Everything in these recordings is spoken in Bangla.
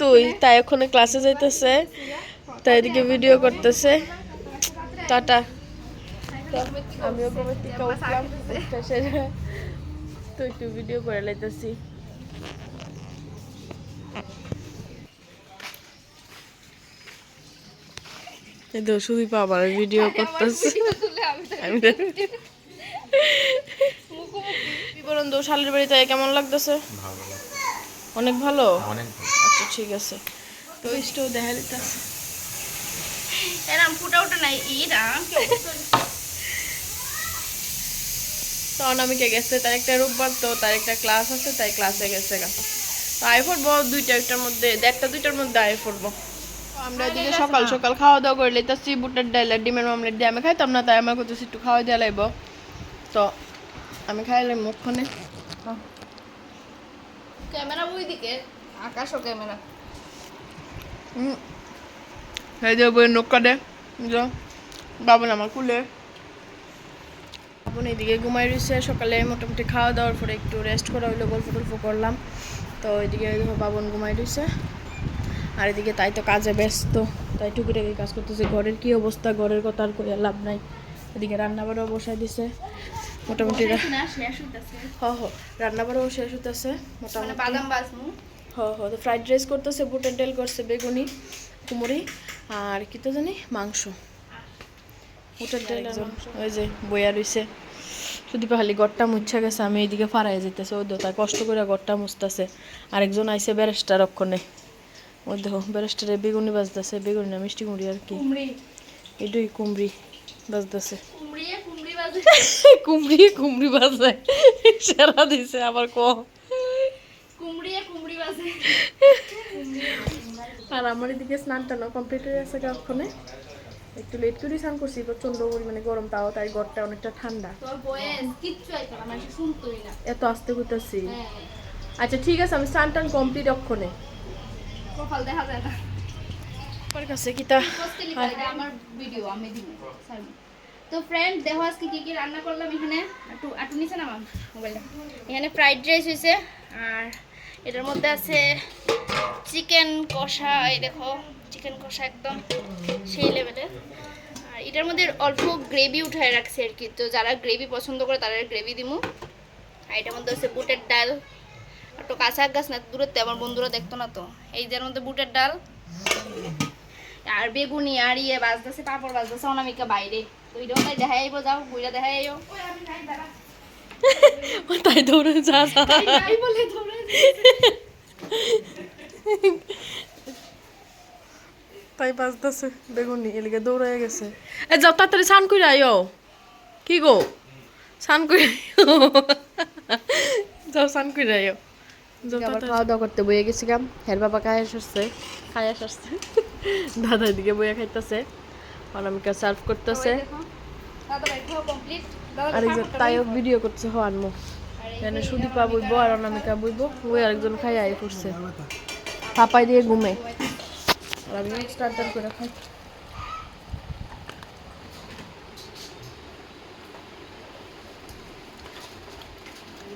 তুই তাই ওখানে ক্লাসে যাইতেছে তাই এদিকে ভিডিও করতেছে টাটা উঠলাম তো একটু ভিডিও করে লাইতেছি শুধু পাবার ভিডিও করতেছি আমি বিবরণ দো শালের বাড়িতে কেমন লাগতেছে ভালো। অনেক ভালো? অনেক আচ্ছা ঠিক আছে। তো ইস্টো দেখা দিতেছে। এরম ফুটা ওটা নাই ইরা তো অনামিকা গেছে তার একটা রোববার তো তার একটা ক্লাস আছে তাই ক্লাসে গেছে গা। তো আয় পড়ব দুইটা একটার মধ্যে দেড়টা দুইটার মধ্যে আয় পড়ব আমরা এদিকে সকাল সকাল খাওয়া দাওয়া করে লইতেছি বুটের ডাল আর ডিমের মামলেট দিয়ে আমি খাইতাম না তাই আমার করতেছি একটু খাওয়া দেওয়া লাগবো তো আমি খাইলাম মুখখানে ক্যামেরা ওই দিকে আকাশ ও ক্যামেরা। হুম খাই দিয়ে বইয়ের নোক কাটে বাবন আমার কুলে। বাবন এদিকে ঘুমাই রয়েছে সকালে মোটামুটি খাওয়া দাওয়ার পরে একটু রেস্ট করা হইল গল্প টল্প করলাম। তো এদিকে দেখো বাবন ঘুমাই রয়েছে। আর এদিকে তাই তো কাজে ব্যস্ত তাই টুকিটাকি কাজ করতেছে। ঘরের কি অবস্থা ঘরের কথা আর কইয়া লাভ নাই। এদিকে রান্না বাড়াও বসাই দিছে। মোটামুটি রান্না বাড়াও শেষ হতেছে মোটামুটি। বাদাম বাজমু। হ হ তো ফ্রাইড রাইস করতেছে বুটের ডাল করছে বেগুনি কুমড়ি আর কি তো জানি মাংস। বুটের ডাল ওই যে বইয়া রইছে। শুধু খালি গড়টা মুচ্ছা গেছে আমি এইদিকে ফারাই যেতেছে ওই তাই কষ্ট করে গড়টা মুছতেছে। আরেকজন আইসে ব্যারেস্টার অক্ষণে ওই দেখো ব্যারেস্টারে বেগুনি বাজতেছে বেগুনি না মিষ্টি কুমড়ি আর কি। এটাই কুমড়ি বাজতেছে। কুমড়ি কুমড়ি কুমড়ি বাজে। সেরা দিছে আবার ক? কুমড়ি কুমড়ি বাজে। আর আমার এদিকে স্নান টানো কমপ্লিট হয়ে গেছে কখনে? একটু লেট করে স্নান করছি প্রচণ্ড পরিমাণে গরম তাও তাই ঘরটা অনেকটা ঠান্ডা। তোর বয়েস কিচ্ছু আইতো না মানুষ শুনতোই না। এত আস্তে করতেছি হ্যাঁ। আচ্ছা ঠিক আছে আমি স্নান টান কমপ্লিট অক্ষণে না। আমার কাছে কিতা এটা আমার ভিডিও আমি তো ফ্রেন্ড দেখো আজকে কি কি রান্না করলাম এখানে। একটু একটু নিচে না আমার মোবাইলটা। এখানে ফ্রাইড রাইস হয়েছে, আর এটার মধ্যে আছে চিকেন কষা, এই দেখো চিকেন কষা একদম সেই লেভেলের আর এটার মধ্যে অল্প গ্রেভি উঠায় রাখছি আর কি, তো যারা গ্রেভি পছন্দ করে তারা গ্রেভি দিমু। আর এটার মধ্যে আছে বুটের ডাল একটু কাঁচা গাছ না দূরের আমার বন্ধুরা দেখতো না তো। এই যার মধ্যে বুটের ডাল, আর বেগুনি, আর ইয়ে বাজতেছে, পাপড় বাজতেছে অনামিকা বাইরে। তাই দেখাই আইবো যাও বুইরা দেখাই আইও তাই দৌড়ে যা। তাই বলে ধরে তাই বাজতেছে বেগুনি এলিকে দৌড়ে গেছে। এ যাও তাড়াতাড়ি স্নান করে আইও কি গো স্নান করে। যাও স্নান করে আইও। খাওয়া দাওয়া করতে বইয়ে গেছি গাম হের বাবা খায় আসছে খায় আসছে দাদা এদিকে বইয়া খাইতেছে। অনামিকা সার্ভ করতেছে। দাদা ভাই আর একজন তাইও ভিডিও করছে হওয়ান মো এখানে সুদীপা বইব আর অনামিকা বইব ওই আরেকজন খাই আই পড়ছে পাপাই দিয়ে ঘুমে। আর আমি স্টার্টার করে খাই।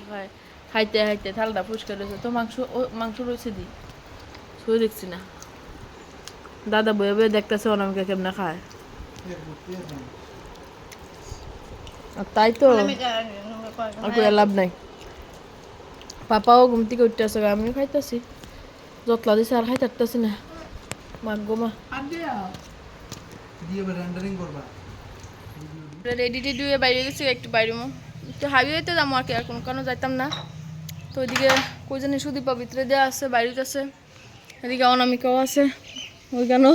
হয় খাইতে খাইতে থালটা পরিষ্কার রয়েছে। তো মাংস মাংস রয়েছে দি। শুয়ে দেখছি না। দাদা বয়ে বয়ে দেখতেছে অনামিকা কেমনে খায়। তাই তো আর করে লাভ নাই। পাপাও ঘুম থেকে উঠতে আসে আমিও খাইতেছি। যতলা দিছে আর খাইতে পারতেছি না। মাগ গো মা। দিয়ে রেন্ডারিং করবা রেডি টেডি হয়ে বাইরে গেছি একটু বাইরে মো। একটু হাইওয়েতে যাব আর কি আর কোনো কারণে যাইতাম না। তো ওইদিকে কই জানি সুদীপা ভিতরে দেওয়া আছে বাইরে আছে। এদিকে অনামিকাও আছে ওই কেন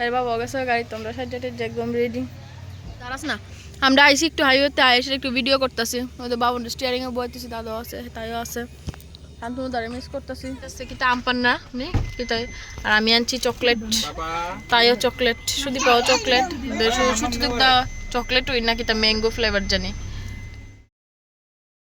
আরে বাবা গেছে গাড়ি তোমরা সাইড একদম রেডি। দাঁড়াস না? আমরা আইসি একটু হাইওয়েতে আইসি একটু ভিডিও করতেছি। ওই তো বাবুর স্টিয়ারিংয়ে বইতেছি দাদাও আছে তাইও আছে। আমি তুমি দাঁড়িয়ে মিস করতেছি কিতা আম পান্না নি কিতাই আর আমি আনছি চকলেট তাইও চকলেট সুদীপাও চকলেট শুধু শুধু চকলেট ওই না কিতা ম্যাঙ্গো ফ্লেভার জানি।